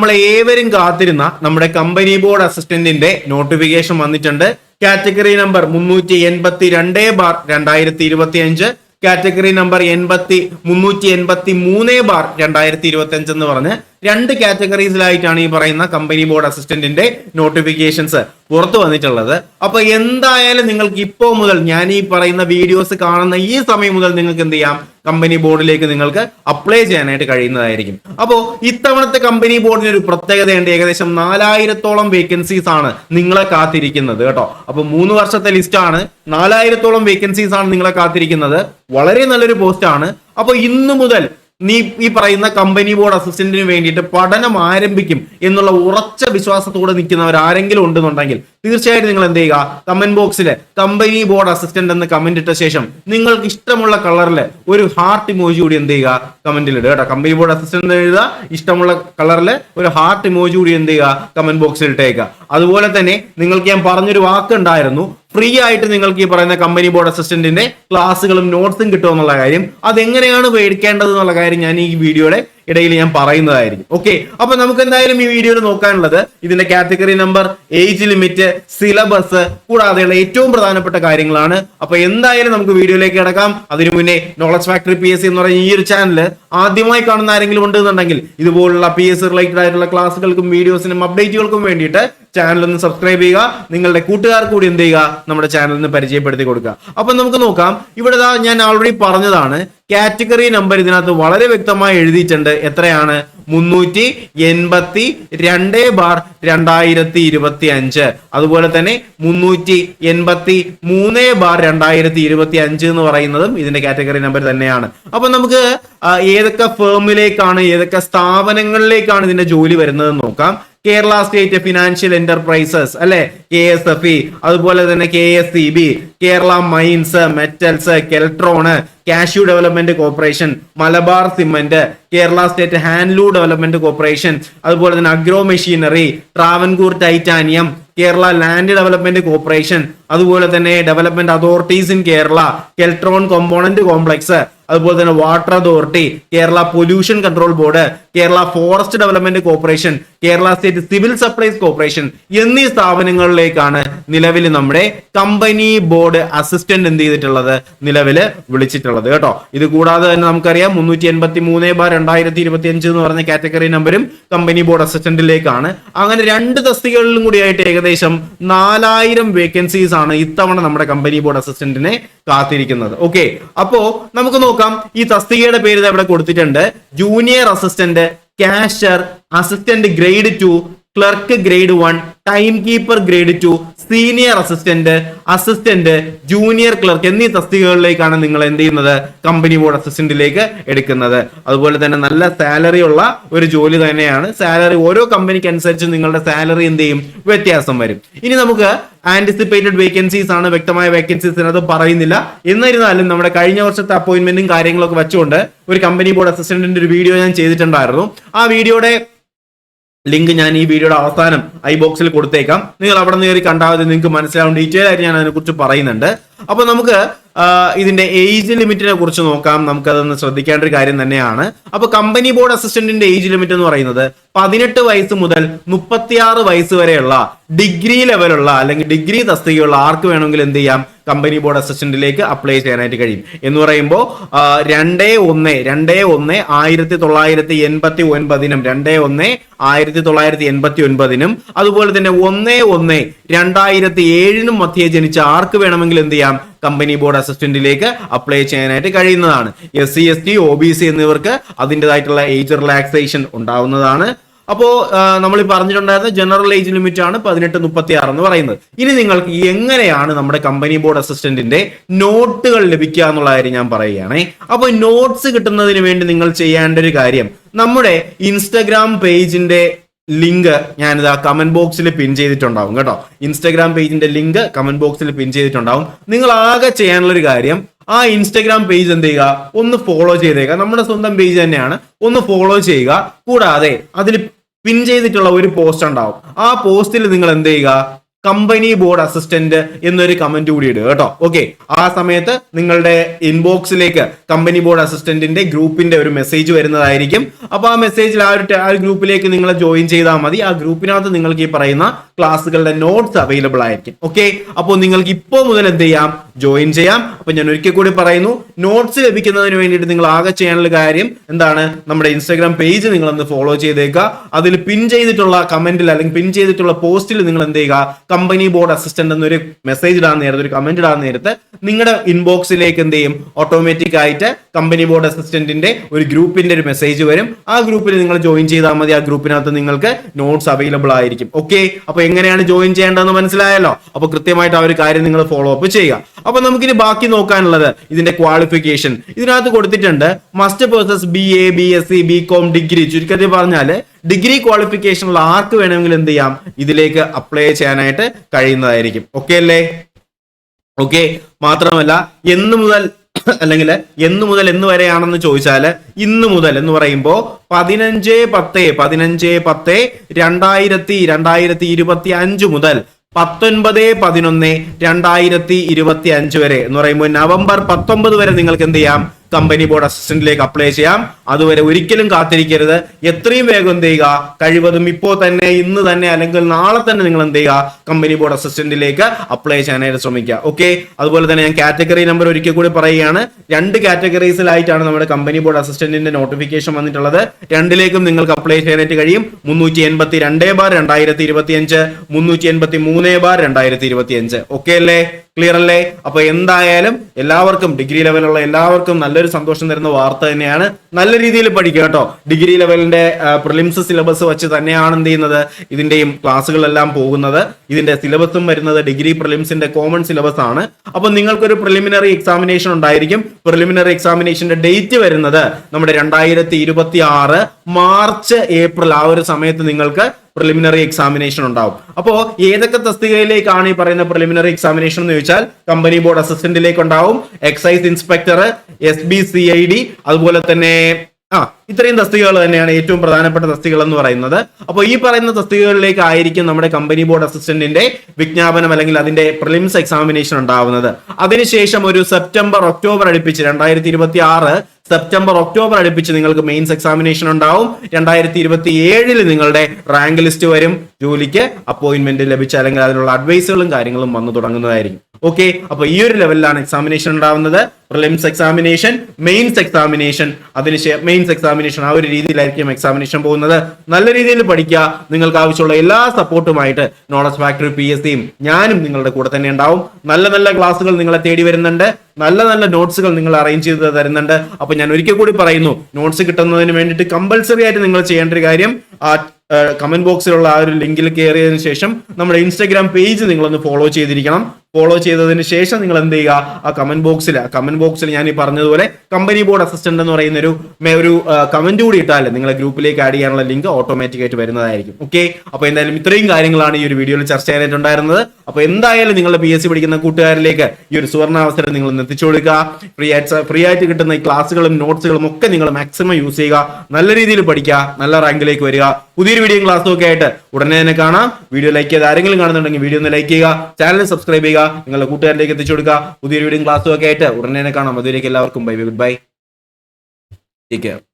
നമ്മൾ ഏവരും കാത്തിരുന്ന നമ്മുടെ കമ്പനി ബോർഡ് അസിസ്റ്റന്റിന്റെ നോട്ടിഫിക്കേഷൻ വന്നിട്ടുണ്ട്. കാറ്റഗറി നമ്പർ മുന്നൂറ്റി എൺപത്തി രണ്ട് ബാർ രണ്ടായിരത്തി ഇരുപത്തി അഞ്ച് കാറ്റഗറി നമ്പർ എൺപത്തി മുന്നൂറ്റി എൺപത്തി മൂന്ന് ബാർ രണ്ടായിരത്തി ഇരുപത്തി അഞ്ച് എന്ന് പറഞ്ഞ് രണ്ട് കാറ്റഗറീസിലായിട്ടാണ് ഈ പറയുന്ന കമ്പനി ബോർഡ് അസിസ്റ്റന്റിന്റെ നോട്ടിഫിക്കേഷൻസ് പുറത്തു വന്നിട്ടുള്ളത്. അപ്പൊ എന്തായാലും നിങ്ങൾക്ക് ഇപ്പോ മുതൽ ഞാൻ ഈ പറയുന്ന വീഡിയോസ് കാണുന്ന ഈ സമയം മുതൽ നിങ്ങൾക്ക് എന്ത് ചെയ്യാം? കമ്പനി ബോർഡിലേക്ക് നിങ്ങൾക്ക് അപ്ലൈ ചെയ്യാനായിട്ട് കഴിയുന്നതായിരിക്കും. അപ്പോൾ ഇത്തവണത്തെ കമ്പനി ബോർഡിന് ഒരു പ്രത്യേകതയുണ്ട്. ഏകദേശം നാലായിരത്തോളം വേക്കൻസീസ് ആണ് നിങ്ങളെ കാത്തിരിക്കുന്നത് കേട്ടോ. അപ്പൊ മൂന്ന് വർഷത്തെ ലിസ്റ്റ് ആണ്. നാലായിരത്തോളം വേക്കൻസീസ് ആണ് നിങ്ങളെ കാത്തിരിക്കുന്നത്. വളരെ നല്ലൊരു പോസ്റ്റ് ആണ്. അപ്പൊ ഇന്നു മുതൽ നീ ഈ പറയുന്ന കമ്പനി ബോർഡ് അസിസ്റ്റന്റിന് വേണ്ടിയിട്ട് പഠനം ആരംഭിക്കും എന്നുള്ള ഉറച്ച വിശ്വാസത്തോടെ നിൽക്കുന്നവർ ആരെങ്കിലും ഉണ്ടെന്നുണ്ടെങ്കിൽ തീർച്ചയായിട്ടും നിങ്ങൾ എന്ത് ചെയ്യുക? കമന്റ് ബോക്സിൽ കമ്പനി ബോർഡ് അസിസ്റ്റന്റ് എന്ന് കമന്റ് ഇട്ട ശേഷം നിങ്ങൾക്ക് ഇഷ്ടമുള്ള കളറിൽ ഒരു ഹാർട്ട് ഇമോജി കൂടി എന്ത് ചെയ്യുക? കമന്റിൽ ഇടുക കേട്ടോ. കമ്പനി ബോർഡ് അസിസ്റ്റന്റ് എഴുതുക ഇഷ്ടമുള്ള കളറിൽ ഒരു ഹാർട്ട് ഇമോജി കൂടി എന്ത് ചെയ്യുക? കമന്റ് ബോക്സിൽ ഇട്ടേക്കുക. അതുപോലെ തന്നെ നിങ്ങൾക്ക് ഞാൻ പറഞ്ഞൊരു വാക്കുണ്ടായിരുന്നു. ഫ്രീ ആയിട്ട് നിങ്ങൾക്ക് ഈ പറയുന്ന കമ്പനി ബോർഡ് അസിസ്റ്റന്റിന്റെ ക്ലാസ്സുകളും നോട്ട്സും കിട്ടുമെന്നുള്ള കാര്യം. അതെങ്ങനെയാണ് മേടിക്കേണ്ടത് എന്നുള്ള കാര്യം ഞാൻ ഈ വീഡിയോയുടെ ഇടയിൽ ഞാൻ പറയുന്നതായിരിക്കും. ഓക്കെ അപ്പൊ നമുക്ക് എന്തായാലും ഈ വീഡിയോയിൽ നോക്കാനുള്ളത് ഇതിന്റെ category number age limit syllabus കൂടാതെയുള്ള ഏറ്റവും പ്രധാനപ്പെട്ട കാര്യങ്ങളാണ്. അപ്പൊ എന്തായാലും നമുക്ക് വീഡിയോയിലേക്ക് കിടക്കാം. അതിനു മുന്നേ knowledge factory P S C എന്ന് പറയുന്ന ഈ ഒരു ചാനൽ ആദ്യമായി കാണുന്ന ആരെങ്കിലും ഉണ്ടെന്നുണ്ടെങ്കിൽ ഇതുപോലുള്ള പി എസ് സി റിലേറ്റഡ് ആയിട്ടുള്ള ക്ലാസ്സുകൾക്കും വീഡിയോസിനും അപ്ഡേറ്റുകൾക്കും വേണ്ടിയിട്ട് ചാനൽ ഒന്ന് സബ്സ്ക്രൈബ് ചെയ്യുക. നിങ്ങളുടെ കൂട്ടുകാർക്ക് കൂടി എന്ത് ചെയ്യുക? നമ്മുടെ ചാനലിന് പരിചയപ്പെടുത്തി കൊടുക്കുക. അപ്പൊ നമുക്ക് നോക്കാം. ഇവിടെ ഞാൻ ഓൾറെഡി പറഞ്ഞതാണ് കാറ്റഗറി നമ്പർ ഇതിനകത്ത് വളരെ വ്യക്തമായി എഴുതിയിട്ടുണ്ട്. എത്രയാണ്? മുന്നൂറ്റി എൺപത്തി രണ്ട് ബാർ രണ്ടായിരത്തി ഇരുപത്തി അഞ്ച് അതുപോലെ തന്നെ മുന്നൂറ്റി എൺപത്തി മൂന്ന് ബാർ രണ്ടായിരത്തി ഇരുപത്തി അഞ്ച് എന്ന് പറയുന്നതും ഇതിന്റെ കാറ്റഗറി നമ്പർ തന്നെയാണ്. അപ്പൊ നമുക്ക് ഏതൊക്കെ ഫേമിലേക്കാണ് ഏതൊക്കെ സ്ഥാപനങ്ങളിലേക്കാണ് ഇതിന്റെ ജോലി വരുന്നത് നോക്കാം. കേരള സ്റ്റേറ്റ് ഫിനാൻഷ്യൽ എന്റർപ്രൈസസ് അല്ലെ? K S F E. അതുപോലെ തന്നെ K S E B. Kerala mines metals Keltron cashew development corporation Malabar cement Kerala state handloom development corporation അതുപോലെ തന്നെ agro machinery Travancore titanium Kerala land development corporation അതുപോലെ തന്നെ development authorities in Kerala Keltron component complex അതുപോലെ തന്നെ water authority Kerala pollution control board Kerala forest development corporation Kerala state civil supplies corporation എന്നീ സ്ഥാപനങ്ങളിലേക്കാണ് നിലവിൽ നമ്മുടെ company board assistant എന്ത് ചെയ്തിട്ടുള്ളത്? നിലവിൽ വിളിച്ചിട്ടുള്ളത്. കേട്ടോ. ഇത് കൂടാതെ തന്നെ നമുക്കറിയാം മുന്നൂറ്റി എൺപത്തി മൂന്ന് ബാർ രണ്ടായിരത്തി ഇരുപത്തി അഞ്ച് എന്ന് പറഞ്ഞ കാറ്റഗറി നമ്പരും കമ്പനി ബോർഡ് അസിസ്റ്റന്റിലേക്കാണ്. അങ്ങനെ രണ്ട് തസ്തികകളിലും കൂടിയായിട്ട് ഏകദേശം നാലായിരം വേക്കൻസീസ് ആണ് ഇത്തവണ നമ്മുടെ കമ്പനി ബോർഡ് അസിസ്റ്റന്റിനെ കാത്തിരിക്കുന്നത്. ഓക്കെ അപ്പോ നമുക്ക് നോക്കാം. ഈ തസ്തികയുടെ പേര് ഇവിടെ കൊടുത്തിട്ടുണ്ട്. Junior assistant cashier assistant grade two clerk grade one time keeper grade two senior assistant assistant junior clerk എന്നീ തസ്തികകളിലേക്കാണ് നിങ്ങൾ എന്ത് ചെയ്യുന്നത്? കമ്പനി ബോർഡ് അസിസ്റ്റന്റിലേക്ക് എടുക്കുന്നത്. അതുപോലെ തന്നെ നല്ല സാലറി ഉള്ള ഒരു ജോലി തന്നെയാണ്. സാലറി ഓരോ കമ്പനിക്ക് അനുസരിച്ച് നിങ്ങളുടെ സാലറി എന്ത് ചെയ്യും? വ്യത്യാസം വരും. ഇനി നമുക്ക് ആന്റിസിപ്പേറ്റഡ് വേക്കൻസീസ് ആണ് വ്യക്തമായ വേക്കൻസീസ് അത് പറയുന്നില്ല. എന്നിരുന്നാലും നമ്മുടെ കഴിഞ്ഞ വർഷത്തെ അപ്പോയിന്റ്മെന്റും കാര്യങ്ങളൊക്കെ വെച്ചുകൊണ്ട് ഒരു കമ്പനി ബോർഡ് അസിസ്റ്റന്റിന്റെ ഒരു വീഡിയോ ഞാൻ ചെയ്തിട്ടുണ്ടായിരുന്നു. ആ വീഡിയോയുടെ ലിങ്ക് ഞാൻ ഈ വീഡിയോയുടെ അവസാനം ഐ ബോക്സിൽ കൊടുത്തേക്കാം. നിങ്ങൾ അവിടെ നിന്ന് കയറി കണ്ടാൽ നിങ്ങൾക്ക് മനസ്സിലാവും. ഡീറ്റെയിൽ ആയിട്ട് ഞാൻ അതിനെക്കുറിച്ച് പറയുന്നുണ്ട്. അപ്പൊ നമുക്ക് ഇതിന്റെ ഏജ് ലിമിറ്റിനെ കുറിച്ച് നോക്കാം. നമുക്കതൊന്ന് ശ്രദ്ധിക്കേണ്ട ഒരു കാര്യം തന്നെയാണ്. അപ്പൊ കമ്പനി ബോർഡ് അസിസ്റ്റന്റിന്റെ ഏജ് ലിമിറ്റ് എന്ന് പറയുന്നത് പതിനെട്ട് വയസ്സ് മുതൽ മുപ്പത്തിയാറ് വയസ്സ് വരെയുള്ള ഡിഗ്രി ലെവലുള്ള അല്ലെങ്കിൽ ഡിഗ്രി തസ്തികയുള്ള ആർക്ക് വേണമെങ്കിലും എന്ത് ചെയ്യാം? കമ്പനി ബോർഡ് അസിസ്റ്റന്റിലേക്ക് അപ്ലൈ ചെയ്യാനായിട്ട് കഴിയും. എന്ന് പറയുമ്പോൾ രണ്ടേ ഒന്ന് രണ്ടേ ഒന്ന് ആയിരത്തി തൊള്ളായിരത്തി എൺപത്തി ഒൻപതിനും രണ്ടേ ഒന്ന് ആയിരത്തി തൊള്ളായിരത്തി എൺപത്തി ഒൻപതിനും അതുപോലെ തന്നെ ഒന്ന് ഒന്ന് രണ്ടായിരത്തി ഏഴിനും മധ്യേ ജനിച്ച ആർക്ക് വേണമെങ്കിലും എന്ത് ചെയ്യാം? കമ്പനി ബോർഡ് അസിസ്റ്റന്റിലേക്ക് അപ്ലൈ ചെയ്യാനായിട്ട് കഴിയുന്നതാണ്. S C S T O B C എന്നിവർക്ക് അതിന്റെതായിട്ടുള്ള ഏജ് റിലാക്സേഷൻ ഉണ്ടാവുന്നതാണ്. അപ്പോൾ നമ്മൾ പറഞ്ഞിട്ടുണ്ടായിരുന്ന ജനറൽ ഏജ് ലിമിറ്റ് ആണ് പതിനെട്ട് മുപ്പത്തി ആറ് എന്ന് പറയുന്നത്. ഇനി നിങ്ങൾക്ക് എങ്ങനെയാണ് നമ്മുടെ കമ്പനി ബോർഡ് അസിസ്റ്റന്റിന്റെ നോട്ടുകൾ ലഭിക്കുക എന്നുള്ള കാര്യം ഞാൻ പറയുകയാണേ. അപ്പോൾ നോട്ട്സ് കിട്ടുന്നതിന് വേണ്ടി നിങ്ങൾ ചെയ്യേണ്ട ഒരു കാര്യം നമ്മുടെ ഇൻസ്റ്റഗ്രാം പേജിന്റെ ലിങ്ക് ഞാനിത് ആ കമന്റ് ബോക്സിൽ പിൻ ചെയ്തിട്ടുണ്ടാവും കേട്ടോ. ഇൻസ്റ്റാഗ്രാം പേജിന്റെ ലിങ്ക് കമന്റ് ബോക്സിൽ പിൻ ചെയ്തിട്ടുണ്ടാവും. നിങ്ങൾ ആകെ ചെയ്യാനുള്ള ഒരു കാര്യം ആ ഇൻസ്റ്റാഗ്രാം പേജ് എന്ത് ചെയ്യുക? ഒന്ന് ഫോളോ ചെയ്തേക്കുക. നമ്മുടെ സ്വന്തം പേജ് തന്നെയാണ്. ഒന്ന് ഫോളോ ചെയ്യുക. കൂടാതെ അതിൽ പിൻ ചെയ്തിട്ടുള്ള ഒരു പോസ്റ്റ് ഉണ്ടാവും. ആ പോസ്റ്റിൽ നിങ്ങൾ എന്ത് ചെയ്യുക? കമ്പനി ബോർഡ് അസിസ്റ്റന്റ് എന്നൊരു കമന്റ് കൂടി ഇടുക കേട്ടോ. ഓക്കെ ആ സമയത്ത് നിങ്ങളുടെ ഇൻബോക്സിലേക്ക് കമ്പനി ബോർഡ് അസിസ്റ്റന്റിന്റെ ഗ്രൂപ്പിന്റെ ഒരു മെസ്സേജ് വരുന്നതായിരിക്കും. അപ്പൊ ആ മെസ്സേജിൽ ആ ഒരു ആ ഗ്രൂപ്പിലേക്ക് നിങ്ങൾ ജോയിൻ ചെയ്താൽ മതി. ആ ഗ്രൂപ്പിനകത്ത് നിങ്ങൾക്ക് ഈ പറയുന്ന ക്ലാസ്സുകളുടെ നോട്ട്സ് അവൈലബിൾ ആയിരിക്കും. ഓക്കെ അപ്പോൾ നിങ്ങൾക്ക് ഇപ്പോൾ മുതൽ എന്ത് ചെയ്യാം? ജോയിൻ ചെയ്യാം. അപ്പൊ ഞാൻ ഒരിക്കൽ കൂടി പറയുന്നു. നോട്ട്സ് ലഭിക്കുന്നതിന് വേണ്ടിയിട്ട് നിങ്ങൾ ആകെ ചെയ്യാനുള്ള കാര്യം എന്താണ്? നമ്മുടെ ഇൻസ്റ്റാഗ്രാം പേജ് നിങ്ങൾ ഒന്ന് ഫോളോ ചെയ്തേക്കുക. അതിൽ പിൻ ചെയ്തിട്ടുള്ള കമന്റിൽ അല്ലെങ്കിൽ പിൻ ചെയ്തിട്ടുള്ള പോസ്റ്റിൽ നിങ്ങൾ എന്ത് ചെയ്യുക? കമ്പനി ബോർഡ് അസിസ്റ്റന്റ് എന്നൊരു മെസ്സേജ് ഇടാൻ നേരത്തെ ഒരു കമന്റ് ഇടാൻ നേരത്തെ നിങ്ങളുടെ ഇൻബോക്സിലേക്ക് എന്ത് ചെയ്യും? ഓട്ടോമാറ്റിക് ആയിട്ട് കമ്പനി ബോർഡ് അസിസ്റ്റന്റിന്റെ ഒരു ഗ്രൂപ്പിന്റെ ഒരു മെസ്സേജ് വരും. ആ ഗ്രൂപ്പിൽ നിങ്ങൾ ജോയിൻ ചെയ്താൽ മതി. ആ ഗ്രൂപ്പിനകത്ത് നിങ്ങൾക്ക് നോട്ട്സ് അവൈലബിൾ ആയിരിക്കും. ഓക്കെ അപ്പൊ എങ്ങനെയാണ് ജോയിൻ ചെയ്യേണ്ടതെന്ന് മനസ്സിലായല്ലോ? അപ്പൊ കൃത്യമായിട്ട് ആ ഒരു കാര്യം നിങ്ങൾ ഫോളോ അപ്പ് ചെയ്യുക. അപ്പൊ നമുക്കിനി ബാക്കി നോക്കാനുള്ളത് ഇതിന്റെ ക്വാളിഫിക്കേഷൻ ഇതിനകത്ത് കൊടുത്തിട്ടുണ്ട് must possess B A B S C B com degree ചുരുക്കത്തിൽ പറഞ്ഞാൽ ഡിഗ്രി ക്വാളിഫിക്കേഷനുള്ള ആർക്ക് വേണമെങ്കിലും എന്ത് ചെയ്യാം? ഇതിലേക്ക് അപ്ലൈ ചെയ്യാനായിട്ട് കഴിയുന്നതായിരിക്കും. ഓക്കെ അല്ലേ? ഓക്കെ മാത്രമല്ല എന്ന് മുതൽ അല്ലെങ്കിൽ എന്ന് മുതൽ എന്ന് വരെയാണെന്ന് ചോദിച്ചാൽ ഇന്ന് മുതൽ എന്ന് പറയുമ്പോൾ പതിനഞ്ച് പത്ത് പതിനഞ്ച് പത്ത് രണ്ടായിരത്തി രണ്ടായിരത്തി ഇരുപത്തി അഞ്ച് മുതൽ പത്തൊൻപത് പതിനൊന്ന് രണ്ടായിരത്തി ഇരുപത്തി അഞ്ച് വരെ എന്ന് പറയുമ്പോൾ നവംബർ പത്തൊമ്പത് വരെ നിങ്ങൾക്ക് എന്ത് ചെയ്യാം? കമ്പനി ബോർഡ് അസിസ്റ്റന്റിലേക്ക് അപ്ലൈ ചെയ്യാം. അതുവരെ ഒരിക്കലും കാത്തിരിക്കരുത്. എത്രയും വേഗം എന്ത് ചെയ്യുക? കഴിവതും ഇപ്പോൾ തന്നെ ഇന്ന് തന്നെ അല്ലെങ്കിൽ നാളെ തന്നെ നിങ്ങൾ എന്ത് ചെയ്യുക? കമ്പനി ബോർഡ് അസിസ്റ്റന്റിലേക്ക് അപ്ലൈ ചെയ്യാനായിട്ട് ശ്രമിക്കുക. ഓക്കെ? അതുപോലെ തന്നെ ഞാൻ കാറ്റഗറി നമ്പർ ഒരിക്കൽ കൂടി പറയുകയാണ്. രണ്ട് കാറ്റഗറീസിലായിട്ടാണ് നമ്മുടെ കമ്പനി ബോർഡ് അസിസ്റ്റന്റിന്റെ നോട്ടിഫിക്കേഷൻ വന്നിട്ടുള്ളത്. രണ്ടിലേക്കും നിങ്ങൾക്ക് അപ്ലൈ ചെയ്യാനായിട്ട് കഴിയും. മുന്നൂറ്റി എൺപത്തി രണ്ടേ ബാർ രണ്ടായിരത്തി ഇരുപത്തി അഞ്ച് മുന്നൂറ്റി എൺപത്തി മൂന്നേ ബാർ രണ്ടായിരത്തി ഇരുപത്തി അഞ്ച് ഓക്കെ അല്ലേ? ക്ലിയർ അല്ലേ? അപ്പൊ എന്തായാലും എല്ലാവർക്കും ഡിഗ്രി ലെവലുള്ള എല്ലാവർക്കും നല്ലൊരു സന്തോഷം തരുന്ന വാർത്ത തന്നെയാണ്. നല്ല രീതിയിൽ പഠിക്കുക കേട്ടോ. ഡിഗ്രി ലെവലിന്റെ പ്രിലിംസ് സിലബസ് വെച്ച് തന്നെയാണ് എന്ത് ചെയ്യുന്നത്? ഇതിന്റെയും ക്ലാസ്സുകളെല്ലാം പോകുന്നത്. ഇതിന്റെ സിലബസും വരുന്നത് ഡിഗ്രി പ്രിലിംസിന്റെ കോമൺ സിലബസ് ആണ് അപ്പൊ നിങ്ങൾക്കൊരു പ്രിലിമിനറി എക്സാമിനേഷൻ ഉണ്ടായിരിക്കും. പ്രിലിമിനറി എക്സാമിനേഷന്റെ ഡേറ്റ് വരുന്നത് നമ്മുടെ രണ്ടായിരത്തി മാർച്ച് ഏപ്രിൽ ആ ഒരു സമയത്ത് നിങ്ങൾക്ക് പ്രിലിമിനറി എക്സാമിനേഷൻ ഉണ്ടാവും. അപ്പോ ഏതൊക്കെ തസ്തികയിലേക്കാണ് ഈ പറയുന്ന പ്രിലിമിനറി എക്സാമിനേഷൻ എന്ന് ചോദിച്ചാൽ കമ്പനി ബോർഡ് അസിസ്റ്റന്റിലേക്ക് ഉണ്ടാവും excise inspector S B C I D അതുപോലെ തന്നെ ആ ഇത്രയും തസ്തികകൾ തന്നെയാണ് ഏറ്റവും പ്രധാനപ്പെട്ട തസ്തികകൾ എന്ന് പറയുന്നത്. അപ്പോൾ ഈ പറയുന്ന തസ്തികകളിലേക്ക് ആയിരിക്കും നമ്മുടെ കമ്പനി ബോർഡ് അസിസ്റ്റന്റിന്റെ വിജ്ഞാപനം അല്ലെങ്കിൽ അതിന്റെ പ്രിലിംസ് എക്സാമിനേഷൻ ഉണ്ടാവുന്നത്. അതിനുശേഷം ഒരു സെപ്റ്റംബർ ഒക്ടോബർ അടുപ്പിച്ച് രണ്ടായിരത്തി ഇരുപത്തി ആറ് സെപ്റ്റംബർ ഒക്ടോബർ അടുപ്പിച്ച് നിങ്ങൾക്ക് മെയിൻസ് എക്സാമിനേഷൻ ഉണ്ടാവും. രണ്ടായിരത്തി ഇരുപത്തി ഏഴിൽ നിങ്ങളുടെ റാങ്ക് ലിസ്റ്റ് വരും. ജോലിക്ക് അപ്പോയിന്റ്മെന്റ് ലഭിച്ച അല്ലെങ്കിൽ അതിനുള്ള അഡ്വൈസുകളും കാര്യങ്ങളും വന്നു തുടങ്ങുന്നതായിരിക്കും. ഓക്കെ അപ്പൊ ഈ ഒരു ലെവലിലാണ് എക്സാമിനേഷൻ ഉണ്ടാവുന്നത്. പ്രിലിംസ് എക്സാമിനേഷൻ മെയിൻസ് എക്സാമിനേഷൻ അതിനുശേഷം മെയിൻസ് എക്സാമിനേഷൻ ആ ഒരു രീതിയിലായിരിക്കും എക്സാമിനേഷൻ പോകുന്നത്. നല്ല രീതിയിൽ പഠിക്കുക. നിങ്ങൾക്ക് ആവശ്യമുള്ള എല്ലാ സപ്പോർട്ടുമായിട്ട് നോളജ് ഫാക്ടറി പി എസ് സിയും ഞാനും നിങ്ങളുടെ കൂടെ തന്നെ ഉണ്ടാവും. നല്ല നല്ല ക്ലാസ്സുകൾ നിങ്ങളെ തേടി വരുന്നുണ്ട്. നല്ല നല്ല നോട്ട്സുകൾ നിങ്ങൾ അറേഞ്ച് ചെയ്ത് തരുന്നുണ്ട്. അപ്പൊ ഞാൻ ഒരിക്കൽ കൂടി പറയുന്നു നോട്ട്സ് കിട്ടുന്നതിന് വേണ്ടിയിട്ട് കമ്പൽസറി ആയിട്ട് നിങ്ങൾ ചെയ്യേണ്ട ഒരു കാര്യം കമന്റ് ബോക്സിലുള്ള ആ ഒരു ലിങ്കിൽ കയറിയതിനു ശേഷം നമ്മുടെ ഇൻസ്റ്റാഗ്രാം പേജ് നിങ്ങളൊന്ന് ഫോളോ ചെയ്തിരിക്കണം. ഫോളോ ചെയ്തതിന് ശേഷം നിങ്ങൾ എന്ത് ചെയ്യുക? ആ കമന്റ് ബോക്സിൽ കമന്റ് ബോക്സിൽ ഞാൻ ഈ പറഞ്ഞതുപോലെ കമ്പനി ബോർഡ് അസിസ്റ്റന്റ് എന്ന് പറയുന്ന ഒരു ഒരു കമന്റ് കൂടി ഇട്ടാൽ നിങ്ങളെ ഗ്രൂപ്പിലേക്ക് ആഡ് ചെയ്യാനുള്ള ലിങ്ക് ഓട്ടോമാറ്റിക് ആയിട്ട് വരുന്നതായിരിക്കും. ഓക്കെ അപ്പൊ എന്തായാലും ഇത്രയും കാര്യങ്ങളാണ് ഈ ഒരു വീഡിയോയിൽ ചർച്ച ചെയ്യാനായിട്ടുണ്ടായിരുന്നത് അപ്പൊ എന്തായാലും നിങ്ങളുടെ പി എസ് സി പഠിക്കുന്ന കൂട്ടുകാരിലേക്ക് ഈ ഒരു സുവർണാവസരം നിങ്ങൾ എത്തിച്ചു കൊടുക്കുക. ഫ്രീ ആയിട്ട് ഫ്രീ ആയിട്ട് കിട്ടുന്ന ഈ ക്ലാസ്സുകളും നോട്ട്സുകളും ഒക്കെ നിങ്ങൾ മാക്സിമം യൂസ് ചെയ്യുക. നല്ല രീതിയിൽ പഠിക്കുക. നല്ല റാങ്കിലേക്ക് വരിക. പുതിയൊരു വീഡിയോ ക്ലാസ്സും ഒക്കെ ആയിട്ട് ഉടനെ തന്നെ കാണാം. വീഡിയോ ലൈക്ക് ചെയ്ത് ആരെങ്കിലും കാണുന്നുണ്ടെങ്കിൽ വീഡിയോ ഒന്ന് ലൈക്ക് ചെയ്യുക. ചാനൽ സബ്സ്ക്രൈബ് ചെയ്യുക. നിങ്ങളുടെ കൂട്ടുകാരിലേക്ക് എത്തിച്ചു കൊടുക്കുക. പുതിയൊരു വീഡിയോ ക്ലാസ്സും ഒക്കെ ആയിട്ട് ഉടനെ തന്നെ കാണാം. അതുവരേക്ക് എല്ലാവർക്കും. Bye bye good bye take care